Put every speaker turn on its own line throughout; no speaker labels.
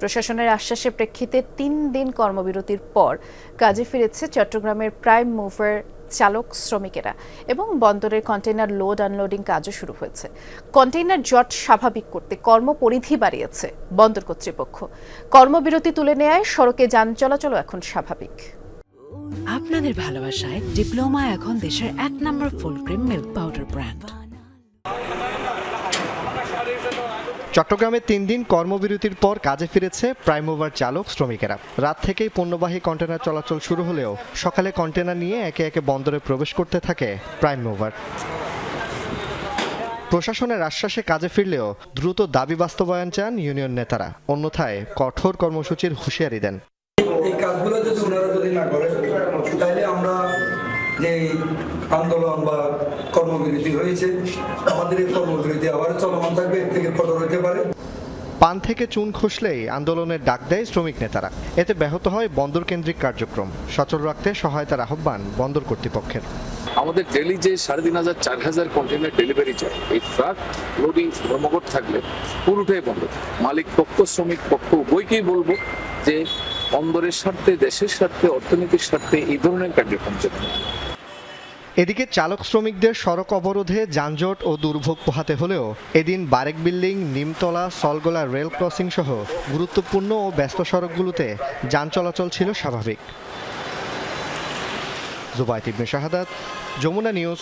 প্রশাসনের আশ্বাসের প্রেক্ষিতে তিন দিন কর্মবিরতির পর কাজে ফিরেছে চট্টগ্রামের প্রাইম মুভার চালক শ্রমিকেরা এবং বন্দরের কন্টেইনার লোড আনলোডিং কাজও শুরু হয়েছে। কন্টেইনার জট স্বাভাবিক করতে কর্মপরিধি বাড়িয়েছে বন্দর কর্তৃপক্ষ। কর্মবিরতি তুলে নেয় সড়কে যান চলাচল এখন স্বাভাবিক।
আপনাদের ভালোবাসায় ডিপ্লোমা এখন দেশের এক নম্বর full cream milk powder brand
চট্টগ্রামে তিন দিন কর্মবিরতির পর কাজে ফিরেছে প্রাইমোভার চালক শ্রমিকেরা। রাত থেকেই পণ্যবাহী কন্টেনার চলাচল শুরু হলেও সকালে কন্টেনার নিয়ে একে একে বন্দরে প্রবেশ করতে থাকে প্রাইমোভার প্রশাসনের আশ্বাসে কাজে ফিরলেও দ্রুত দাবি বাস্তবায়ন চান ইউনিয়ন নেতারা। অন্যথায় কঠোর কর্মসূচির হুঁশিয়ারি দেন।
যে আন্দোলন বা কর্মবিরতি হয়েছে আমাদের এই কর্মবিরতি আবার চলমান থাকবে এর থেকে কঠোর হতে পারে।
পান থেকে চুন খসলেই আন্দোলনের ডাক দেয় শ্রমিক নেতারা। এতে ব্যাহত হয় বন্দর কেন্দ্রিক কার্যক্রম। সচল রাখতে সহায়তার আহ্বান বন্দর কর্তৃপক্ষের।
আমাদের ডেলি যে সাড়ে তিন হাজার চার হাজার কন্টেনার ডেলিভারি যায় এই ট্রাক লোডিং ধর্মঘট থাকলে পুরোটাই বন্ধ মালিক পক্ষ শ্রমিক পক্ষ উভয়কেই বলব যে বন্দরের স্বার্থে দেশের স্বার্থে অর্থনীতির স্বার্থে এই ধরনের কার্যক্রম চলবে।
এদিকে চালক শ্রমিকদের সড়ক অবরোধে যানজট ও দুর্ভোগ পোহাতে হলেও এদিন Barek building, Nimtala, Saltgola rail crossing সহ গুরুত্বপূর্ণ ও ব্যস্ত সড়কগুলোতে যান চলাচল ছিল স্বাভাবিক। জুবাইত ইবনে শাহাদাত, যমুনা নিউজ,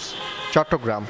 চট্টগ্রাম।